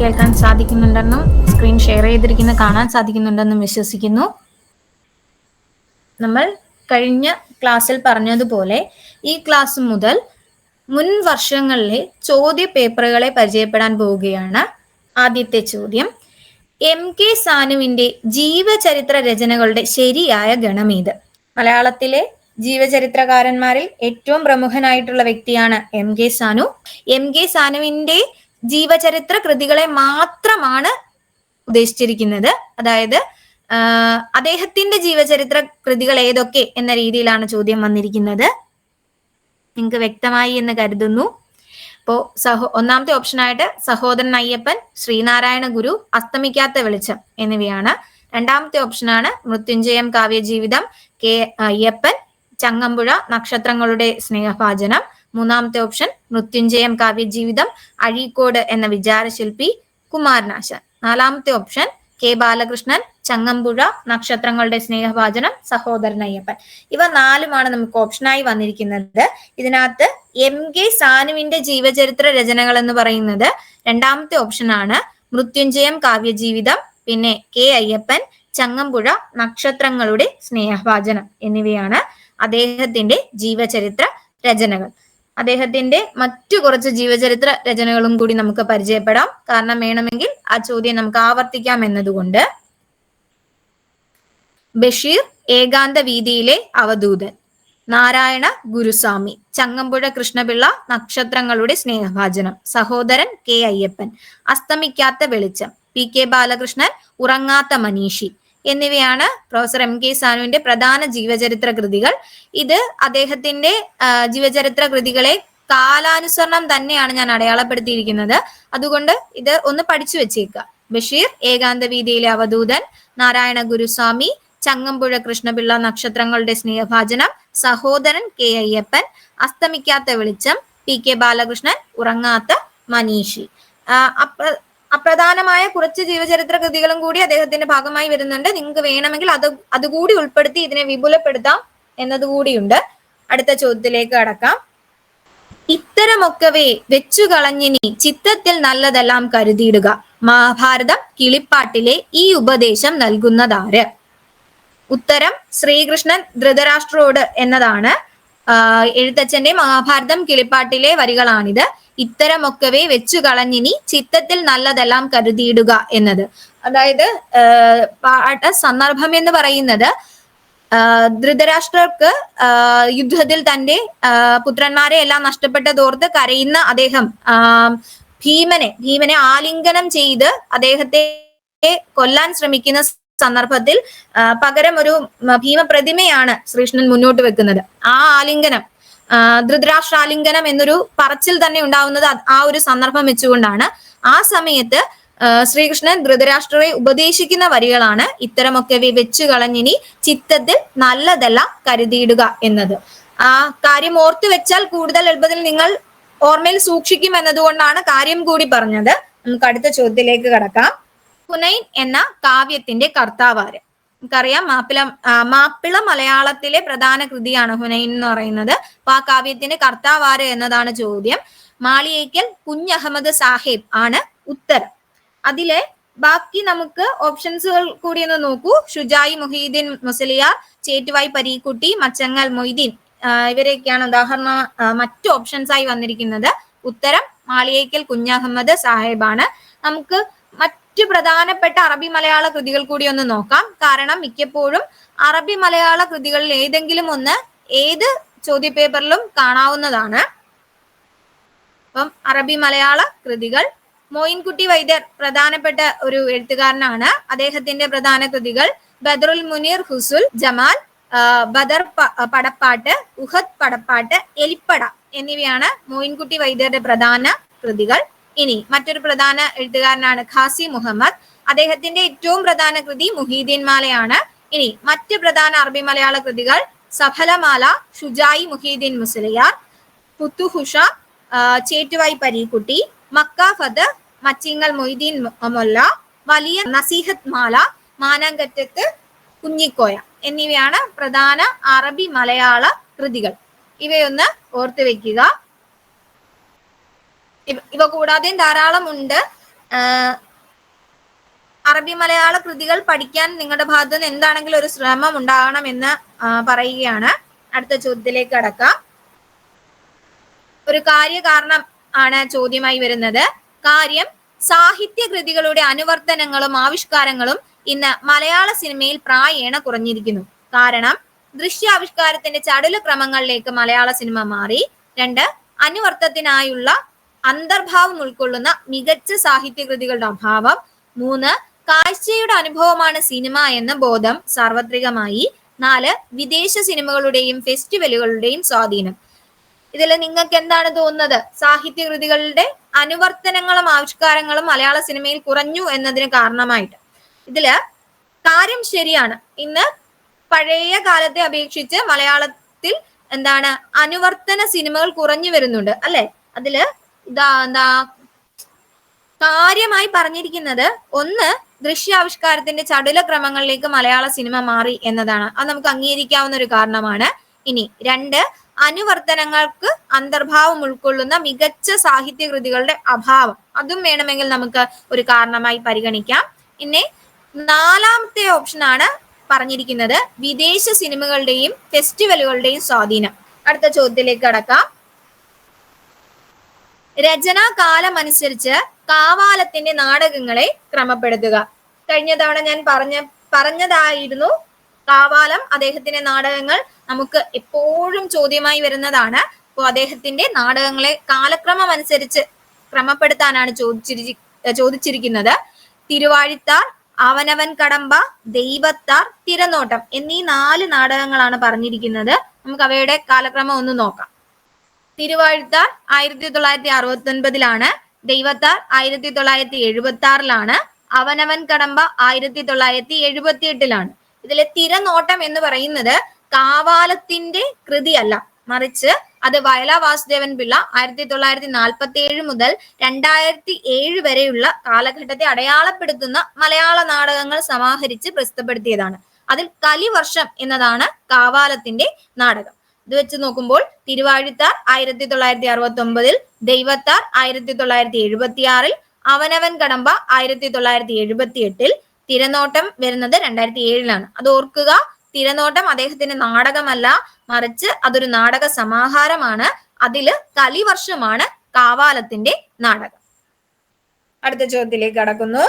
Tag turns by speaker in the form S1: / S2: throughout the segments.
S1: കേൾക്കാൻ സാധിക്കുന്നുണ്ടെന്നും screen share ചെയ്തിരിക്കുന്ന കാണാൻ സാധിക്കുന്നുണ്ടെന്നും വിശ്വസിക്കുന്നു. നമ്മൾ കഴിഞ്ഞ ക്ലാസ്സിൽ പറഞ്ഞതുപോലെ ഈ ക്ലാസ് മുതൽ മുൻ വർഷങ്ങളിലെ ചോദ്യ പേപ്പറുകളെ പരിചയപ്പെടാൻ പോവുകയാണ് ആദ്യത്തെ ചോദ്യം. എം കെ സാനുവിന്റെ ജീവചരിത്ര രചനകളുടെ ശരിയായ ഗണമേത് മലയാളത്തിലെ ജീവചരിത്രകാരന്മാരിൽ ഏറ്റവും പ്രമുഖനായിട്ടുള്ള വ്യക്തിയാണ് M K Sanu. M K സാനുവിന്റെ ജീവചരിത്ര കൃതികളെ മാത്രമാണ് ഉദ്ദേശിച്ചിരിക്കുന്നത്. അതായത് അദ്ദേഹത്തിന്റെ ജീവചരിത്ര കൃതികൾ ഏതൊക്കെ എന്ന രീതിയിലാണ് ചോദ്യം വന്നിരിക്കുന്നത്. നിങ്ങൾക്ക് വ്യക്തമായി എന്ന് കരുതുന്നു. അപ്പോ സഹോ ഒന്നാമത്തെ ഓപ്ഷനായിട്ട് സഹോദരൻ അയ്യപ്പൻ ശ്രീനാരായണ ഗുരു അസ്തമിക്കാത്ത വെളിച്ചം എന്നിവയാണ്. രണ്ടാമത്തെ ഓപ്ഷനാണ് മൃത്യുഞ്ജയം കാവ്യജീവിതം കെ അയ്യപ്പൻ ചങ്ങമ്പുഴ നക്ഷത്രങ്ങളുടെ സ്നേഹഭാജനം. മൂന്നാമത്തെ ഓപ്ഷൻ മൃത്യുഞ്ജയം കാവ്യജീവിതം അഴീക്കോട് എന്ന വിചാരശില്പി കുമാരനാശാൻ നാലാമത്തെ ഓപ്ഷൻ കെ ബാലകൃഷ്ണൻ ചങ്ങമ്പുഴ നക്ഷത്രങ്ങളുടെ സ്നേഹഭാചനം സഹോദരൻ അയ്യപ്പൻ. ഇവ നാലുമാണ് നമുക്ക് ഓപ്ഷനായി വന്നിരിക്കുന്നത്. ഇതിനകത്ത് എം കെ സാനുവിന്റെ ജീവചരിത്ര രചനകൾ എന്ന് പറയുന്നത് രണ്ടാമത്തെ ആണ്. മൃത്യുഞ്ജയം കാവ്യജീവിതം പിന്നെ കെ അയ്യപ്പൻ ചങ്ങമ്പുഴ നക്ഷത്രങ്ങളുടെ സ്നേഹഭാചനം എന്നിവയാണ് അദ്ദേഹത്തിന്റെ ജീവചരിത്ര രചനകൾ. അദ്ദേഹത്തിന്റെ മറ്റു കുറച്ച് ജീവചരിത്ര രചനകളും കൂടി നമുക്ക് പരിചയപ്പെടാം. കാരണം വേണമെങ്കിൽ ആ ചോദ്യം നമുക്ക് ആവർത്തിക്കാം എന്നതുകൊണ്ട്. ബഷീർ ഏകാന്ത വീതിയിലെ അവധൂതൻ. നാരായണ ഗുരുസ്വാമി. ചങ്ങമ്പുഴ കൃഷ്ണപിള്ള നക്ഷത്രങ്ങളുടെ സ്നേഹഭാചനം സഹോദരൻ കെ അയ്യപ്പൻ. അസ്തമിക്കാത്ത വെളിച്ചം. പി കെ ബാലകൃഷ്ണൻ ഉറങ്ങാത്ത മനീഷി. എന്നിവയാണ് പ്രൊഫസർ എം കെ സാനുവിന്റെ പ്രധാന ജീവചരിത്ര കൃതികൾ. ഇത് അദ്ദേഹത്തിന്റെ ജീവചരിത്ര കൃതികളെ കാലാനുസരണം തന്നെയാണ് ഞാൻ അടയാളപ്പെടുത്തിയിരിക്കുന്നത്. അതുകൊണ്ട് ഇത് ഒന്ന് പഠിച്ചു വെച്ചേക്കുക. ബഷീർ ഏകാന്ത വീതിയിലെ അവധൂതൻ നാരായണ ഗുരുസ്വാമി ചങ്ങമ്പുഴ കൃഷ്ണപിള്ള നക്ഷത്രങ്ങളുടെ സ്നേഹഭാചനം സഹോദരൻ കെ അയ്യപ്പൻ അസ്തമിക്കാത്ത വെളിച്ചം പി കെ ബാലകൃഷ്ണൻ ഉറങ്ങാത്ത മനീഷി. ആ, അപ്ര അപ്രധാനമായ കുറച്ച് ജീവചരിത്ര കൃതികളും കൂടി അദ്ദേഹത്തിന്റെ ഭാഗമായി വരുന്നുണ്ട്. നിങ്ങൾക്ക് വേണമെങ്കിൽ അത് അതുകൂടി ഉൾപ്പെടുത്തി ഇതിനെ വിപുലപ്പെടുത്താം എന്നതുകൂടിയുണ്ട്. അടുത്ത ചോദ്യത്തിലേക്ക് കടക്കാം. ഇത്തരമൊക്കവേ വെച്ചു കളഞ്ഞിനി ചിത്തത്തിൽ നല്ലതെല്ലാം കരുതിയിടുക. മഹാഭാരതം കിളിപ്പാട്ടിലെ ഈ ഉപദേശം നൽകുന്നതാര്? ഉത്തരം ശ്രീകൃഷ്ണൻ ധൃതരാഷ്ട്രോട് എന്നതാണ്. എഴുത്തച്ഛന്റെ മഹാഭാരതം കിളിപ്പാട്ടിലെ വരികളാണിത്. ഇത്തരമൊക്കവേ വെച്ചു കളഞ്ഞിനി ചിത്തത്തിൽ നല്ലതെല്ലാം കരുതിയിടുക എന്നത്. അതായത് പാഠ സന്ദർഭം എന്ന് പറയുന്നത് ധൃതരാഷ്ട്രർക്ക് യുദ്ധത്തിൽ തന്റെ പുത്രന്മാരെ എല്ലാം നഷ്ടപ്പെട്ടതോർത്ത് കരയുന്ന അദ്ദേഹം ഭീമനെ ഭീമനെ ആലിംഗനം ചെയ്ത് അദ്ദേഹത്തെ കൊല്ലാൻ ശ്രമിക്കുന്ന സന്ദർഭത്തിൽ പകരം ഒരു ഭീമപ്രതിമയാണ് ശ്രീകൃഷ്ണൻ മുന്നോട്ട് വെക്കുന്നത്. ആ ആലിംഗനം ധൃതരാഷ്ട്രാലിംഗനം എന്നൊരു പറച്ചിൽ തന്നെ ഉണ്ടാവുന്നത് ആ ഒരു സന്ദർഭം വെച്ചുകൊണ്ടാണ്. ആ സമയത്ത് ശ്രീകൃഷ്ണൻ ധൃതരാഷ്ട്രരെ ഉപദേശിക്കുന്ന വരികളാണ് ഇത്തരമൊക്കെ വെച്ചു കളഞ്ഞിനി ചിത്തത്തിൽ നല്ലതല്ല കരുതിയിടുക എന്നത്. ആ കാര്യം ഓർത്തു വെച്ചാൽ കൂടുതൽ എളുപ്പത്തിൽ നിങ്ങൾ ഓർമ്മയിൽ സൂക്ഷിക്കും എന്നതുകൊണ്ടാണ് കാര്യം കൂടി പറഞ്ഞത്. നമുക്ക് അടുത്ത ചോദ്യത്തിലേക്ക് കടക്കാം. പുനൈൻ എന്ന കാവ്യത്തിന്റെ കർത്താവാര് നമുക്കറിയാം മാപ്പിള മാപ്പിള മലയാളത്തിലെ പ്രധാന കൃതിയാണ് ഹുനൈൻ എന്ന് പറയുന്നത്. അപ്പൊ ആ കാവ്യത്തിന്റെ കർത്താവാര് എന്നതാണ് ചോദ്യം. മാളിയേക്കൽ കുഞ്ഞഹമ്മദ് സാഹിബ് ആണ് ഉത്തരം. അതിലെ ബാക്കി നമുക്ക് ഓപ്ഷൻസുകൾ കൂടി ഒന്ന് നോക്കൂ. ഷുജായി മുഹീദ്ദീൻ മുസലിയാർ ചേറ്റുവായി പരീക്കുട്ടി മച്ചങ്ങൽ മൊയ്തീൻ ഇവരെയൊക്കെയാണ് ഉദാഹരണ മറ്റു ഓപ്ഷൻസ് ആയി വന്നിരിക്കുന്നത്. ഉത്തരം മാളിയേക്കൽ കുഞ്ഞഹമ്മദ് സാഹിബാണ്. നമുക്ക് മറ്റു പ്രധാനപ്പെട്ട അറബി മലയാള കൃതികൾ കൂടി ഒന്ന് നോക്കാം. കാരണം മിക്കപ്പോഴും അറബി മലയാള കൃതികളിൽ ഏതെങ്കിലും ഒന്ന് ഏത് ചോദ്യപേപ്പറിലും കാണാവുന്നതാണ്. അപ്പം അറബി മലയാള കൃതികൾ. മോയിൻകുട്ടി വൈദ്യർ പ്രധാനപ്പെട്ട ഒരു എഴുത്തുകാരനാണ്. അദ്ദേഹത്തിന്റെ പ്രധാന കൃതികൾ ബദറുൽ മുനീർ ഹുസുൽ ജമാൽ ബദർ പടപ്പാട്ട് ഉഹദ് പടപ്പാട്ട് എലിപ്പട എന്നിവയാണ് മോയിൻകുട്ടി വൈദ്യരുടെ പ്രധാന കൃതികൾ. ഇനി മറ്റൊരു പ്രധാന എഴുത്തുകാരനാണ് ഖാസി മുഹമ്മദ്. അദ്ദേഹത്തിന്റെ ഏറ്റവും പ്രധാന കൃതി മുഹീദ്ദീൻ മാലയാണ്. ഇനി മറ്റ് പ്രധാന അറബി മലയാള കൃതികൾ സഫലമാല ഷുജായി മുഹീദ്ദീൻ മുസ്ലിയാർ പുത്തുഹുഷ ചേറ്റുവായി പരീക്കുട്ടി മക്ക ഫത് മച്ചിങ്ങൽ മൊയ്തീൻ മൊല്ല വലിയ നസീഹത്ത് മാല മാനാങ്കറ്റത്ത് കുഞ്ഞിക്കോയ എന്നിവയാണ് പ്രധാന അറബി മലയാള കൃതികൾ. ഇവയൊന്ന് ഓർത്തു വെക്കുക. ഇവ- കൂടാതെയും ധാരാളം ഉണ്ട്. അറബി മലയാള കൃതികൾ പഠിക്കാൻ നിങ്ങളുടെ ഭാഗത്ത് നിന്ന് എന്താണെങ്കിലും ഒരു ശ്രമം ഉണ്ടാകണം എന്ന് പറയുകയാണ്. അടുത്ത ചോദ്യത്തിലേക്ക് കടക്കാം. ഒരു കാര്യകാരണം ആണ് ചോദ്യമായി വരുന്നത്. കാര്യം സാഹിത്യ കൃതികളുടെ അനുവർത്തനങ്ങളും ആവിഷ്കാരങ്ങളും ഇന്ന് മലയാള സിനിമയിൽ പ്രായേണ കുറഞ്ഞിരിക്കുന്നു. കാരണം ദൃശ്യാവിഷ്കാരത്തിന്റെ ചടുല ക്രമങ്ങളിലേക്ക് മലയാള സിനിമ മാറി. രണ്ട് അനുവർത്തത്തിനായുള്ള അന്തർഭാവം ഉൾക്കൊള്ളുന്ന മികച്ച സാഹിത്യകൃതികളുടെ അഭാവം. മൂന്ന് കാഴ്ചയുടെ അനുഭവമാണ് സിനിമ എന്ന ബോധം സാർവത്രികമായി. നാല് വിദേശ സിനിമകളുടെയും ഫെസ്റ്റിവലുകളുടെയും സ്വാധീനം. ഇതിൽ നിങ്ങൾക്ക് എന്താണ് തോന്നുന്നത്? സാഹിത്യകൃതികളുടെ അനുവർത്തനങ്ങളും ആവിഷ്കാരങ്ങളും മലയാള സിനിമയിൽ കുറഞ്ഞു എന്നതിന് കാരണമായിട്ട്. ഇതിൽ കാര്യം ശരിയാണ്. ഇന്ന് പഴയ കാലത്തെ അപേക്ഷിച്ച് മലയാളത്തിൽ എന്താണ് അനുവർത്തന സിനിമകൾ കുറഞ്ഞു വരുന്നുണ്ട് അല്ലെ? അതിൽ ഇതാ എന്താ കാര്യമായി പറഞ്ഞിരിക്കുന്നത് ഒന്ന് ദൃശ്യാവിഷ്കാരത്തിന്റെ ചടുല ക്രമങ്ങളിലേക്ക് മലയാള സിനിമ മാറി എന്നതാണ്. അത് നമുക്ക് അംഗീകരിക്കാവുന്ന ഒരു കാരണമാണ്. ഇനി രണ്ട് അനുവർത്തനങ്ങൾക്ക് അന്തർഭാവം ഉൾക്കൊള്ളുന്ന മികച്ച സാഹിത്യ കൃതികളുടെ അഭാവം. അതും വേണമെങ്കിൽ നമുക്ക് ഒരു കാരണമായി പരിഗണിക്കാം. പിന്നെ നാലാമത്തെ ഓപ്ഷനാണ് പറഞ്ഞിരിക്കുന്നത് വിദേശ സിനിമകളുടെയും ഫെസ്റ്റിവലുകളുടെയും സ്വാധീനം. അടുത്ത ചോദ്യത്തിലേക്ക് കടക്കാം. രചനാ കാലം അനുസരിച്ച് കാവാലത്തിന്റെ നാടകങ്ങളെ ക്രമപ്പെടുത്തുക. കഴിഞ്ഞ തവണ ഞാൻ പറഞ്ഞ പറഞ്ഞതായിരുന്നു കാവാലം അദ്ദേഹത്തിന്റെ നാടകങ്ങൾ നമുക്ക് എപ്പോഴും ചോദ്യമായി വരുന്നതാണ്. അപ്പോൾ അദ്ദേഹത്തിന്റെ നാടകങ്ങളെ കാലക്രമം അനുസരിച്ച് ക്രമപ്പെടുത്താനാണ് ചോദിച്ചിരി ചോദിച്ചിരിക്കുന്നത്. തിരുവാഴിത്താർ അവനവൻ കടമ്പ ദൈവത്താർ തിരനോട്ടം എന്നീ നാല് നാടകങ്ങളാണ് പറഞ്ഞിരിക്കുന്നത്. നമുക്ക് അവയുടെ കാലക്രമം ഒന്ന് നോക്കാം. തിരുവാഴ്ത്താർ ആയിരത്തി തൊള്ളായിരത്തി അറുപത്തി ഒൻപതിലാണ് ദൈവത്താർ ആയിരത്തി തൊള്ളായിരത്തി എഴുപത്തി ആറിലാണ് അവനവൻ കടമ്പ ആയിരത്തി തൊള്ളായിരത്തി എഴുപത്തി എട്ടിലാണ് ഇതിലെ തിരനോട്ടം എന്ന് പറയുന്നത് കാവാലത്തിന്റെ കൃതിയല്ല. മറിച്ച് അത് വയലാ വാസുദേവൻ പിള്ള ആയിരത്തി തൊള്ളായിരത്തി നാൽപ്പത്തി ഏഴ് മുതൽ രണ്ടായിരത്തി ഏഴ് വരെയുള്ള കാലഘട്ടത്തെ അടയാളപ്പെടുത്തുന്ന മലയാള നാടകങ്ങൾ സമാഹരിച്ച് പ്രസിദ്ധപ്പെടുത്തിയതാണ്. അതിൽ കലിവർഷം എന്നതാണ് കാവാലത്തിന്റെ നാടകം. ഇത് വെച്ച് നോക്കുമ്പോൾ തിരുവാഴിത്താർ ആയിരത്തി തൊള്ളായിരത്തി അറുപത്തി ഒമ്പതിൽ ദൈവത്താർ ആയിരത്തി തൊള്ളായിരത്തി എഴുപത്തി ആറിൽ അവനവൻ കടമ്പ ആയിരത്തി തൊള്ളായിരത്തി എഴുപത്തി എട്ടിൽ തിരനോട്ടം വരുന്നത് രണ്ടായിരത്തി ഏഴിലാണ് അത് ഓർക്കുക തിരനോട്ടം അദ്ദേഹത്തിന്റെ നാടകമല്ല മറിച്ച് അതൊരു നാടക സമാഹാരമാണ്. അതിൽ കലിവർഷമാണ് കാവാലത്തിന്റെ നാടകം. അടുത്ത ചോദ്യത്തിലേക്ക് കടക്കുന്നു.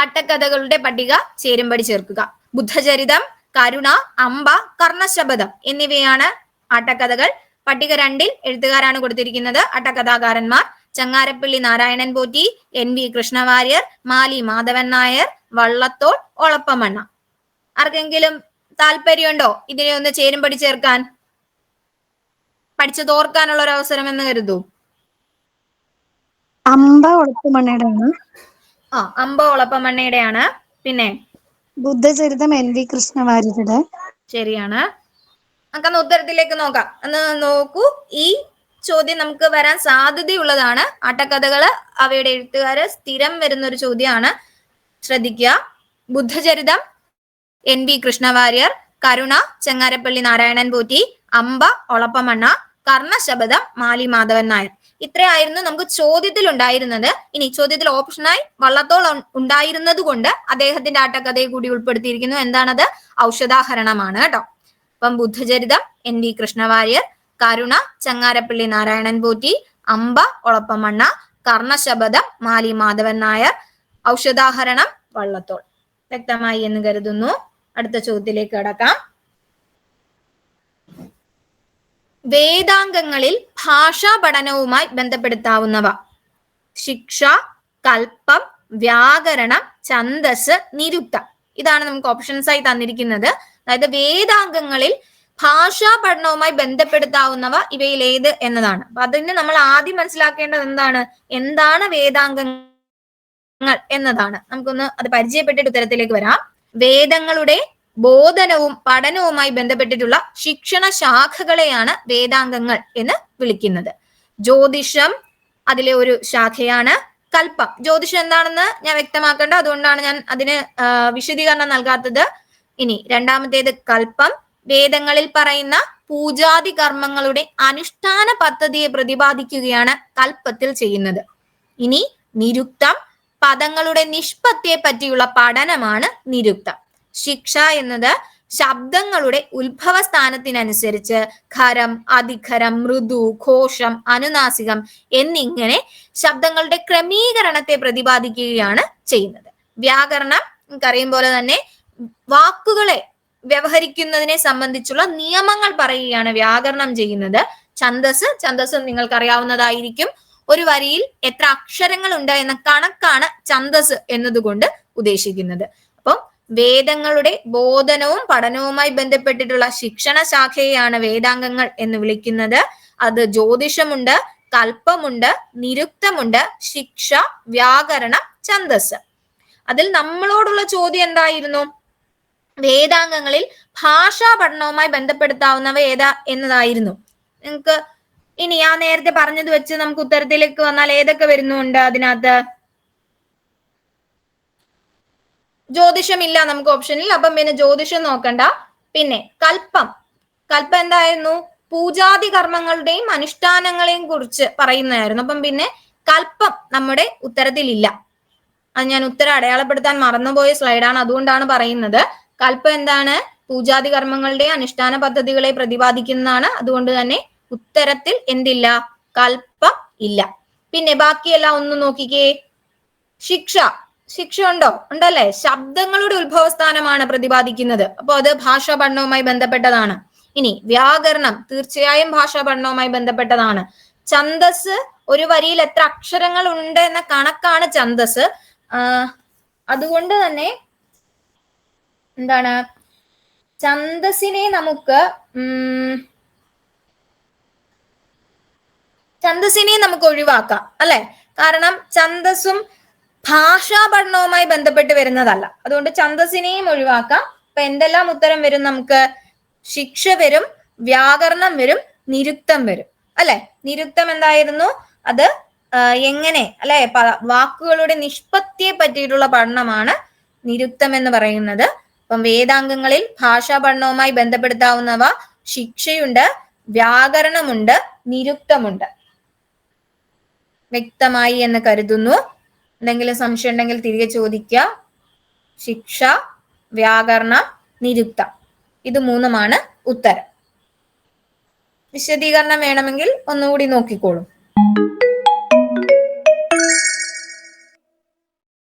S1: ആട്ടക്കഥകളുടെ പട്ടിക ചേരുംപടി ചേർക്കുക. ബുദ്ധചരിതം കരുണ അമ്പ കർണശബദം എന്നിവയാണ് ആട്ടക്കഥകൾ. പട്ടിക രണ്ടിൽ എഴുത്തുകാരാണ് കൊടുത്തിരിക്കുന്നത്. ആട്ടക്കഥാകാരന്മാർ ചങ്ങാരപ്പള്ളി നാരായണൻ പോറ്റി എൻ വി കൃഷ്ണവാര്യർ മാലി മാധവൻ നായർ വള്ളത്തോൾ ഒളപ്പമണ്ണ. ആർക്കെങ്കിലും താല്പര്യമുണ്ടോ ഇതിനെ ഒന്ന് ചേരുംപടി ചേർക്കാൻ? പഠിച്ചത് ഓർക്കാനുള്ള ഒരു അവസരം എന്ന് കരുതൂ.
S2: അമ്പ ഒളപ്പമണ്ണയുടെയാണ്.
S1: ആ അമ്പ ഒളപ്പമണ്ണയുടെയാണ്. പിന്നെ?
S2: ബുദ്ധചരിതം എൻ വി കൃഷ്ണവാര്യരുടെ.
S1: ശരിയാണ്. നമുക്കൊന്ന് ഉത്തരത്തിലേക്ക് നോക്കാം. അന്ന് നോക്കൂ. ഈ ചോദ്യം നമുക്ക് വരാൻ സാധ്യതയുള്ളതാണ്. ആട്ടക്കഥകൾ അവയുടെ എഴുത്തുകാര് സ്ഥിരം വരുന്ന ഒരു ചോദ്യമാണ്. ശ്രദ്ധിക്കുക. ബുദ്ധചരിതം എൻ വി കൃഷ്ണവാര്യർ കരുണ ചെങ്ങാരപ്പള്ളി നാരായണൻ പോറ്റി അമ്പ ഒളപ്പമണ്ണ കർണശബദം മാലി മാധവൻ നായർ. ഇത്രയായിരുന്നു നമുക്ക് ചോദ്യത്തിൽ ഉണ്ടായിരുന്നത് ഇനി ചോദ്യത്തിൽ ഓപ്ഷനായി വള്ളത്തോൾ ഉണ്ടായിരുന്നത് കൊണ്ട് അദ്ദേഹത്തിന്റെ ആട്ടക്കഥയെ കൂടി ഉൾപ്പെടുത്തിയിരിക്കുന്നു. എന്താണത്? ഔഷധാഹരണമാണ് കേട്ടോ. അപ്പം ബുദ്ധചരിതം എൻ വി കൃഷ്ണവാര്യർ കരുണ ചങ്ങാരപ്പള്ളി നാരായണൻ പോറ്റി അമ്പ ഒളപ്പമണ്ണ കർണശബദം മാലി മാധവൻ നായർ ഔഷധാഹരണം വള്ളത്തോൾ. വ്യക്തമായി എന്ന് കരുതുന്നു. അടുത്ത ചോദ്യത്തിലേക്ക് കടക്കാം. വേദാംഗങ്ങളിൽ ഭാഷാ പഠനവുമായി ബന്ധപ്പെടുത്താവുന്നവ. ശിക്ഷ കൽപ്പം വ്യാകരണം ഛന്ദസ് നിരുക്ത. ഇതാണ് നമുക്ക് ഓപ്ഷൻസ് ആയി തന്നിരിക്കുന്നത്. അതായത് വേദാംഗങ്ങളിൽ ഭാഷാ പഠനവുമായി ബന്ധപ്പെടുത്താവുന്നവ ഇവയിൽ ഏത് എന്നതാണ്. അപ്പൊ അതിന് നമ്മൾ ആദ്യം മനസ്സിലാക്കേണ്ടത് എന്താണ്? എന്താണ് വേദാംഗങ്ങൾ എന്നതാണ്. നമുക്കൊന്ന് അത് പരിചയപ്പെട്ടിട്ട് ഉത്തരത്തിലേക്ക് വരാം. വേദങ്ങളുടെ ബോധനവും പഠനവുമായി ബന്ധപ്പെട്ടിട്ടുള്ള ശിക്ഷണ ശാഖകളെയാണ് വേദാംഗങ്ങൾ എന്ന് വിളിക്കുന്നത്. ജ്യോതിഷം അതിലെ ഒരു ശാഖയാണ് കൽപ്പം. ജ്യോതിഷം എന്താണെന്ന് ഞാൻ വ്യക്തമാക്കേണ്ട. അതുകൊണ്ടാണ് ഞാൻ അതിന് വിശദീകരണം നൽകാത്തത്. ഇനി രണ്ടാമത്തേത് കൽപ്പം. വേദങ്ങളിൽ പറയുന്ന പൂജാതി കർമ്മങ്ങളുടെ അനുഷ്ഠാന പദ്ധതിയെ പ്രതിപാദിക്കുകയാണ് കൽപ്പത്തിൽ ചെയ്യുന്നത്. ഇനി നിരുക്തം. പദങ്ങളുടെ നിഷ്പത്തിയെ പറ്റിയുള്ള പഠനമാണ് നിരുക്തം. ശിക്ഷ എന്നത് ശബ്ദങ്ങളുടെ ഉത്ഭവ സ്ഥാനത്തിനനുസരിച്ച് ഖരം അതിഖരം മൃദു ഘോഷം അനുനാസികം എന്നിങ്ങനെ ശബ്ദങ്ങളുടെ ക്രമീകരണത്തെ പ്രതിപാദിക്കുകയാണ് ചെയ്യുന്നത്. വ്യാകരണം നമുക്കറിയും പോലെ തന്നെ വാക്കുകളെ വ്യവഹരിക്കുന്നതിനെ സംബന്ധിച്ചുള്ള നിയമങ്ങൾ പറയുകയാണ് വ്യാകരണം ചെയ്യുന്നത്. ഛന്ദസ് ഛന്ദസ് നിങ്ങൾക്കറിയാവുന്നതായിരിക്കും. ഒരു വരിയിൽ എത്ര അക്ഷരങ്ങൾ ഉണ്ട് എന്ന കണക്കാണ് ഛന്ദസ് എന്നതുകൊണ്ട് ഉദ്ദേശിക്കുന്നത്. വേദങ്ങളുടെ ബോധനവും പഠനവുമായി ബന്ധപ്പെട്ടിട്ടുള്ള ശിക്ഷണ ശാഖയെയാണ് വേദാംഗങ്ങൾ എന്ന് വിളിക്കുന്നത്. അത് ജ്യോതിഷമുണ്ട് കൽപ്പമുണ്ട് നിരുക്തമുണ്ട് ശിക്ഷ വ്യാകരണം ഛന്ദസ് അതിൽ നമ്മളോടുള്ള ചോദ്യം എന്തായിരുന്നു? വേദാംഗങ്ങളിൽ ഭാഷാ പഠനവുമായി ബന്ധപ്പെടുത്താവുന്നവ ഏതാ എന്നതായിരുന്നു. നിങ്ങൾക്ക് ഇനി ആ നേരത്തെ പറഞ്ഞത് വെച്ച് നമുക്ക് ഉത്തരത്തിലേക്ക് വന്നാൽ ഏതൊക്കെ വരുന്നുണ്ട് അതിനകത്ത്? ജ്യോതിഷമില്ല നമുക്ക് ഓപ്ഷനിൽ അപ്പം പിന്നെ ജ്യോതിഷം നോക്കണ്ട. പിന്നെ കൽപ്പം. കൽപ്പം എന്തായിരുന്നു? പൂജാതി കർമ്മങ്ങളുടെയും അനുഷ്ഠാനങ്ങളെയും കുറിച്ച് പറയുന്നതായിരുന്നു. അപ്പം പിന്നെ കൽപ്പം നമ്മുടെ ഉത്തരത്തിലില്ല. അത് ഞാൻ ഉത്തരം അടയാളപ്പെടുത്താൻ മറന്നുപോയ സ്ലൈഡാണ് അതുകൊണ്ടാണ് പറയുന്നത്. കൽപ്പം എന്താണ്? പൂജാതി കർമ്മങ്ങളുടെ അനുഷ്ഠാന പദ്ധതികളെ പ്രതിപാദിക്കുന്നതാണ്. അതുകൊണ്ട് തന്നെ ഉത്തരത്തിൽ എന്തില്ല? കൽപ്പം ഇല്ല. പിന്നെ ബാക്കിയെല്ലാം ഒന്ന് നോക്കിക്കേ. ശിക്ഷ. ശിക്ഷ ഉണ്ടോ ഉണ്ടല്ലേ? ശബ്ദങ്ങളുടെ ഉത്ഭവസ്ഥാനമാണ് പ്രതിപാദിക്കുന്നത്. അപ്പൊ അത് ഭാഷാ പഠനവുമായി ബന്ധപ്പെട്ടതാണ്. ഇനി വ്യാകരണം തീർച്ചയായും ഭാഷാ പഠനവുമായി ബന്ധപ്പെട്ടതാണ്. ഛന്ദസ് ഒരു വരിയിൽ എത്ര അക്ഷരങ്ങൾ ഉണ്ട് എന്ന കണക്കാണ് ഛന്ദസ്. അതുകൊണ്ട് തന്നെ എന്താണ്? ഛന്ദസിനെ നമുക്ക് ഛന്ദസിനെ നമുക്ക് ഒഴിവാക്കാം അല്ലെ? കാരണം ഛന്ദസ്സും ഭാഷാ പഠനവുമായി ബന്ധപ്പെട്ട് വരുന്നതല്ല. അതുകൊണ്ട് ഛന്ദസിനെയും ഒഴിവാക്കാം. അപ്പൊ എന്തെല്ലാം ഉത്തരം വരും നമുക്ക്? ശിക്ഷ വരും വ്യാകരണം വരും നിരുക്തം വരും. അല്ലെ? നിരുക്തം എന്തായിരുന്നു? അത് എങ്ങനെ അല്ലെ? വാക്കുകളുടെ നിഷ്പത്തിയെ പറ്റിയിട്ടുള്ള പഠനമാണ് നിരുക്തം എന്ന് പറയുന്നത്. അപ്പം വേദാംഗങ്ങളിൽ ഭാഷാ പഠനവുമായി ബന്ധപ്പെടുത്താവുന്നവ ശിക്ഷയുണ്ട് വ്യാകരണമുണ്ട് നിരുക്തമുണ്ട്. വ്യക്തമായി എന്ന് കരുതുന്നു. എന്തെങ്കിലും സംശയം ഉണ്ടെങ്കിൽ തിരികെ ചോദിക്കുക. ശിക്ഷ വ്യാകരണ നിരുക്തം. ഇത് മൂന്നുമാണ് ഉത്തരം. വിശദീകരണം വേണമെങ്കിൽ ഒന്നുകൂടി നോക്കിക്കോളൂ.